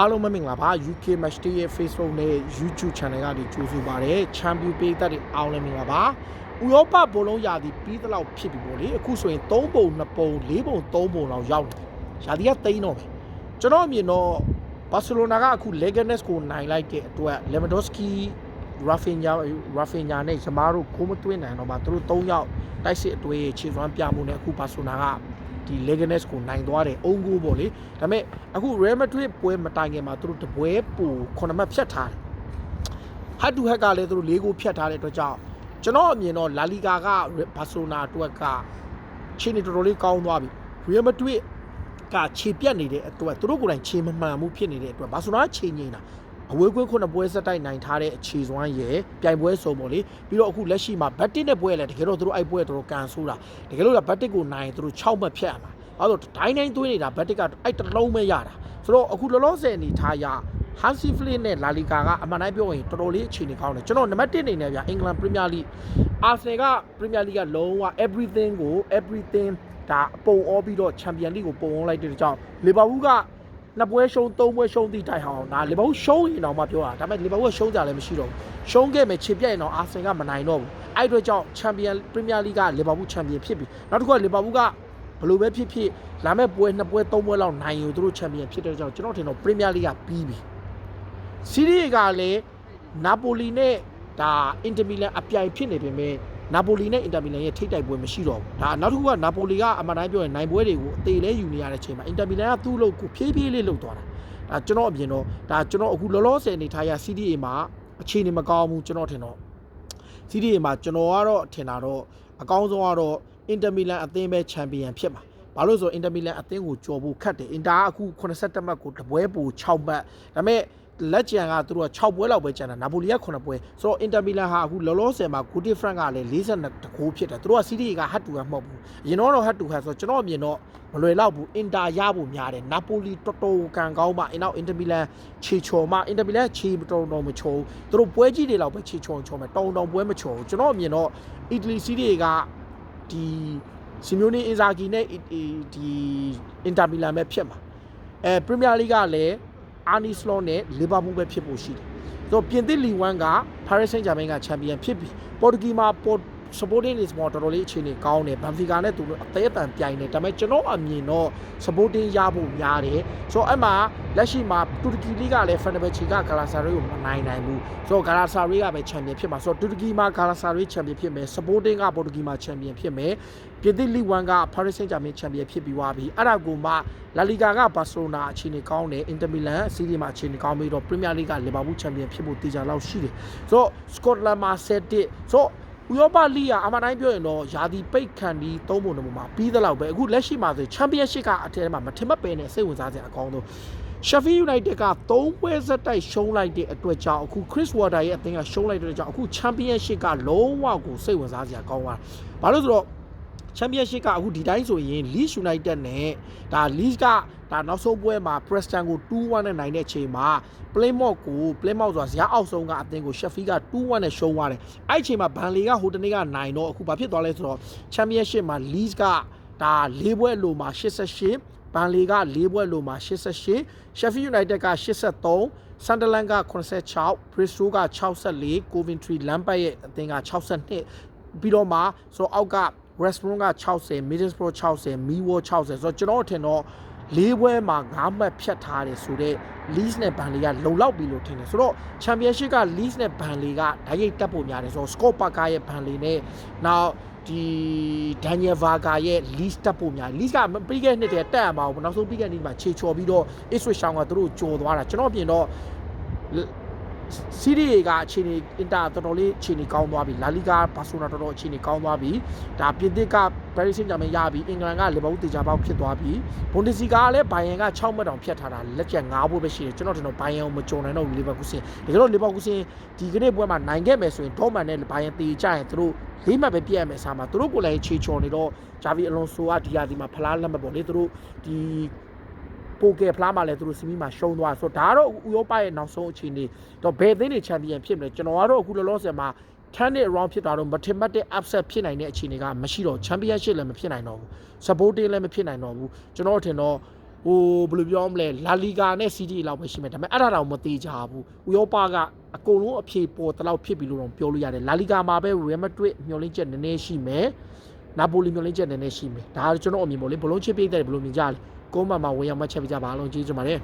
အားလုံးပဲမင်္ဂလာပါ UK Match Day ရဲ့ Facebook နဲ့ YouTube Channel ကနေကြိုဆိုပါရစေ။ Champion ပေးသက်တွေအားလုံးမင်္ဂလာပါ။ဥရောပဘောလုံးရာသီပြီးသလောက်ဖြစ်ပြီပေါ့လေ။အခုဆိုရင်3ပုံ2ပုံ4ပုံ3ပုံလောက်ရောက်နေ။ရာသီကတိန်းတော့ပဲ။ကျွန်တော်အမြင်တော့ဘာစီလိုနာကအခု Leganes ကိုနိုင်လိုက်တဲ့အတွက် Lewandowski Rafinha Rafinha နဲ့ဇမားတို့ကိုမသွင်းနိုင်တော့မှသူတို့3ယောက်တိုက်စစ်အတွေ့ခြေစွမ်းပြမှုနဲ့အခုဘာစီလိုနာက ဒီ Leganes ကိုနိုင်သွားတယ်အုံကိုပေါ့လေဒါပေမဲ့အခု Real Madrid ပွဲမတိုင်ခင်မှာသူတို့တပွဲပူ9မှတ်ဖြတ်ထားတယ်ဟတ်တူဟက်ကလည်းသူတို့၄ကိုဖြတ်ထားတဲ့အတွက်ကြောင့်ကျွန်တော်အမြင်တော့ La Liga ကဘာစီလိုနာအတွက်ကချင်းနေတော်တော်လေးကောင်းသွားပြီ Real Madrid ကခြေပြတ်နေတဲ့အတွက်သူတို့ကိုယ်တိုင်ခြေမမှန်မှုဖြစ်နေတဲ့အတွက်ဘာဆိုတော့ခြေငိမ့်တာ အဝေးကွင်းခုနှစ်ပွဲဆက်တိုက်နိုင်ထားတဲ့အခြေစွမ်းရယ်ပြိုင်ပွဲစုံပေါ့လေပြီးတော့အခုလက်ရှိမှာဘတ်တစ်နဲ့ပွဲလည်းတကယ်တော့သူတို့အဲ့ပွဲသူတို့ကန်ဆိုးတာတကယ်လို့ဘတ်တစ်ကိုနိုင်သူတို့6မှတ်ဖြတ်ရမှာအဲ့တော့ဒိုင်းတိုင်းသွင်းနေတာဘတ်တစ်ကအဲ့တစ်လုံးပဲရတာဆိုတော့အခုလောလောဆယ်အနေထားရဟန်စီဖလစ်နဲ့လာလီကာကအမှန်တိုင်းပြောရင်တော်တော်လေးအခြေအနေကောင်းတယ်ကျွန်တော်နံပါတ်1အနေနဲ့ဗျာအင်္ဂလန်ပရီးမီယာလိအာဆင်ကပရီးမီယာလိကလုံးဝ everything ကို everything ဒါအပုံအောပြီးတော့ချန်ပီယံလိကိုပုံအောလိုက်တဲ့ကြောင့်လီဗာပူးက နှစ်ပွဲရှုံးသုံးပွဲရှုံးသည့်တိုင်ဟောင်းဒါလီဗာပူးရှုံးရင်တော့မှပြောတာဒါပေမဲ့လီဗာပူးကရှုံးကြလည်းမရှိတော့ဘူးရှုံးခဲ့မယ်ခြေပြတ်ရင်တော့အာဆင်ကမနိုင်တော့ဘူးအဲ့အတွက်ကြောင့်ချန်ပီယံပရီးမီယာလိကလီဗာပူးချန်ပီယံဖြစ်ပြီနောက်တစ်ခုကလီဗာပူးကဘယ်လိုပဲဖြစ်ဖြစ်လာမဲ့ပွဲနှစ်ပွဲသုံးပွဲလောက်နိုင်ယူသူတို့ချန်ပီယံဖြစ်တဲ့ကြောင့်ကျွန်တော်ထင်တော့ပရီးမီယာလိကပြီးပြီစီးရီးကလည်းနာပိုလီနဲ့ဒါအင်တာမီလန်အပြိုင်ဖြစ်နေပေမဲ့ နာပိုလီနဲ့အင်တာမီလန်ရဲ့ထိပ်တိုက်ပွဲမရှိတော့ဘူးဒါနောက်တစ်ခုကနာပိုလီကအမှန်တိုင်းပြောရင်နိုင်ပွဲတွေကိုအသေးလဲယူနေရတဲ့ချိန်မှာအင်တာမီလန်ကသူ့လို့ကိုဖြည်းဖြည်းလေးလှုပ်သွားတာဒါကျွန်တော်အပြင်တော့ဒါကျွန်တော်အခုလောလောဆယ်အနေထားရ CDA မှာအခြေအနေမကောင်းဘူးကျွန်တော်ထင်တော့ CDA မှာကျွန်တော်ကတော့ထင်တာတော့အကောင်းဆုံးကတော့အင်တာမီလန်အသင်းပဲချန်ပီယံဖြစ်မှာ ဘာလို့ဆိုအင်တာမီလန်အသင်းကိုကြော်ဖို့ခတ်တယ်အင်တာကအခု87မှတ်ကိုတပွဲပို6မှတ်ဒါပေမဲ့လက်ကျန်ကသူတို့က6ပွဲလောက်ပဲကျန်တာနာပိုလီက9ပွဲဆိုတော့အင်တာမီလန်ဟာအခုလောလောဆယ်မှာဂူတီဖရန့်ကလည်း42တကိုးဖြစ်တယ်သူတို့ကစီးတီကဟတ်တူကမဟုတ်ဘူးအရင်တော့ဟတ်တူဟတ်ဆိုတော့ကျွန်တော်အမြင်တော့မလွယ်တော့ဘူးအင်တာရဖို့များတယ်နာပိုလီတော်တော်ကန်ကောင်းမှအနောက်အင်တာမီလန်ခြေချော်မှအင်တာမီလန်ခြေတော်တော်မချော်ဘူးသူတို့ပွဲကြီးတွေလောက်ပဲခြေချော်ချော်မယ်တောင်တောင်ပွဲမချော်ဘူးကျွန်တော်အမြင်တော့အီတလီစီးတီကဒီ စီမျိုးနီအင်ဇာဂီနဲ့ဒီအင်တာမီလန်ပဲဖြစ်မှာအဲပရီးမီယာလိကလည်းအာနီစလောနဲ့လီဗာပူးပဲဖြစ်ဖို့ရှိတယ်။ဆိုတော့ပြင်သစ်လီဝမ်က Paris Saint-Germain ကချန်ပီယံဖြစ်ပြီ။ပေါ်တူဂီမှာပေါ် supporting is more တော်တော်လေးအခြေအနေကောင်းတယ်။ဘန်ဖီကာနဲ့သူတို့အသေးအတန်ပြိုင်နေဒါပေမဲ့ကျွန်တော်အမြင်တော့ supporting ရဖို့များတယ်။ဆိုတော့အဲ့မှာလက်ရှိမှာတူရကီလိကလည်း Fenerbahce ကဂလာဆာရီကိုမနိုင်နိုင်ဘူး။ဆိုတော့ဂလာဆာရီကပဲချန်ပီယံဖြစ်မှာ။ဆိုတော့တူရကီမှာဂလာဆာရီချန်ပီယံဖြစ်မယ်။ supporting ကပေါ်တူဂီမှာချန်ပီယံဖြစ်မယ်။ပြင်သစ်လီဝမ်က Paris Saint-Germain ချန်ပီယံဖြစ်ပြီးသွားပြီ။အဲ့ဒါကိုမှလာလီဂါကဘာစီလိုနာအခြေအနေကောင်းတယ်အင်တာမီလန်စီးရီးမှာအခြေအနေကောင်းပြီးတော့ပရီးမီယာလိကလီဗာပူးချန်ပီယံဖြစ်ဖို့တေချာလောက်ရှိတယ်ဆိုတော့စကော့တလန်မှာ7တစ်ဆိုတော့ ဥရောပလိကအမှန်တိုင်းပြောရင်တော့ယာဒီပိတ်ခံပြီးသုံးပုံတစ်ပုံမှာပြီးသလောက်ပဲအခုလက်ရှိမှာဆိုချန်ပီယံရှစ်ကအထက်မှာမထင်မှတ်ပဲနဲ့စိတ်ဝင်စားစရာအကောင်းဆုံး Sheffield United က3ပွဲဆက်တိုက်ရှုံးလိုက်တဲ့အတွက်ကြောင့်အခု Chris Water ရဲ့အသင်းကရှုံးလိုက်တဲ့အတွက်ကြောင့်အခု Championship ကလုံးဝကိုစိတ်ဝင်စားစရာကောင်းသွားတယ်။ဘာလို့ဆိုတော့ ချန်ပီယံရှစ်ကအခုဒီတိုင်းဆိုရင် Leeds United နဲ့ဒါ Leeds ကဒါနောက်ဆုံးပွဲမှာ Preston ကို2-1နဲ့နိုင်တဲ့အချိန်မှာ Plymouth ကို Plymouth ဆိုတာဇာတ်အောက်ဆုံးကအသင်းကို Sheffield က2-1နဲ့ရှုံးသွားတယ်။အဲ့ဒီအချိန်မှာဘန်လီကဟိုတနေ့ကနိုင်တော့အခုဘာဖြစ်သွားလဲဆိုတော့ Championship မှာ Leeds ကဒါ၄ပွဲလိုမှာ88ဘန်လီက၄ပွဲလိုမှာ88 Sheffield United က83 Sunderland က86 Bristol က64 Coventry Lampard ရဲ့အသင်းက62ပြီးတော့မှဆိုတော့အောက်က West Brom က60 Middlesbrough 60 Millwall 60ဆိုတော့ကျွန်တော်ထင်တော့လေးပွဲမှာ9မှတ်ဖြတ်ထားတယ်ဆိုတော့ Leeds နဲ့ Burnley ကလုံလောက်ပြီလို့ထင်တယ်ဆိုတော့ Championship က Leeds နဲ့ Burnley ကဓာတ်ရိပ်တက်ဖို့များတယ်ဆိုတော့ Scott Parker ရဲ့ Burnley နဲ့နောက်ဒီ Daniel Varga ရဲ့ Leeds တက်ဖို့များ Leeds ကပြီးခဲ့တဲ့နှစ်တည်းတက်ရမှာဘူးနောက်ဆုံးပြီးခဲ့တဲ့နေ့မှာခြေချော်ပြီးတော့ Ipswich Town ကသူတို့ကြော်သွားတာကျွန်တော်ပြင်တော့ စီးရီးကအခြေအနေအင်တာတော်တော်လေးအခြေအနေကောင်းသွားပြီလာလီဂါဘာဆိုနာတော်တော်အခြေအနေကောင်းသွားပြီဒါပြင်သစ်ကဘယ်ရီဆင်ဂျာမန်ရပြီအင်္ဂလန်ကလီဗာပူးတေချာပေါက်ဖြစ်သွားပြီဘွန်ဒစီကာကလည်းဘိုင်ယန်က6မှတ်တောင်ဖြတ်ထားတာလက်ကျန်9ပွဲပဲရှိတယ်ကျွန်တော်တင်တော့ဘိုင်ယန်ကိုမကြုံနိုင်တော့ဘူးလီဗာပူးစင်ဒါကြတော့လီဗာပူးစင်ဒီကနေ့ပွဲမှာနိုင်ခဲ့မယ်ဆိုရင်ဒေါမန်နဲ့ဘိုင်ယန်တေချရင်သူတို့လေးမှတ်ပဲပြည့်ရမယ်ဆာမှာသူတို့ကိုလည်းခြေချော်နေတော့ဂျာဗီအလွန်ဆိုကဒီယာဒီမှာဖလားလက်မှတ်ပေါ့လေသူတို့ဒီ ပိုကယ်ဖလားမှာလည်းသူတို့စီမီမှာရှုံးသွားဆိုတော့ဒါကတော့ဥရောပရဲ့နောက်ဆုံးအခြေအနေတော့ဘယ်အသင်းတွေချန်ပီယံဖြစ်မလဲကျွန်တော်ကတော့အခုလောလောဆယ်မှာ10 net round ဖြစ်တာတော့ mathematic upset ဖြစ်နိုင်တဲ့အခြေအနေကမရှိတော့ championship လည်းမဖြစ်နိုင်တော့ဘူး supporting လည်းမဖြစ်နိုင်တော့ဘူးကျွန်တော်ထင်တော့ဟိုဘယ်လိုပြောမလဲလာလီဂာနဲ့ CD လောက်ပဲရှိမယ်ဒါပေမဲ့အဲ့ဒါတော့မသေးကြဘူးဥရောပကအကုန်လုံးအပြေပေါ်တလောက်ဖြစ်ပြီလို့တော့ပြောလို့ရတယ်လာလီဂာမှာပဲ Real Madrid မျောလင်းချက်နည်းနည်းရှိမယ်နာပိုလီမျောလင်းချက်နည်းနည်းရှိမယ်ဒါကျွန်တော်အမြင်ပေါ့လေဘလုံးချစ်ပြိတ်တဲ့ဘယ်လိုမြင်ကြလဲ ကိုမမဝင်ရောက်မှတ်ချက်ပြကြပါအောင်ကျေးဇူးတင်ပါတယ်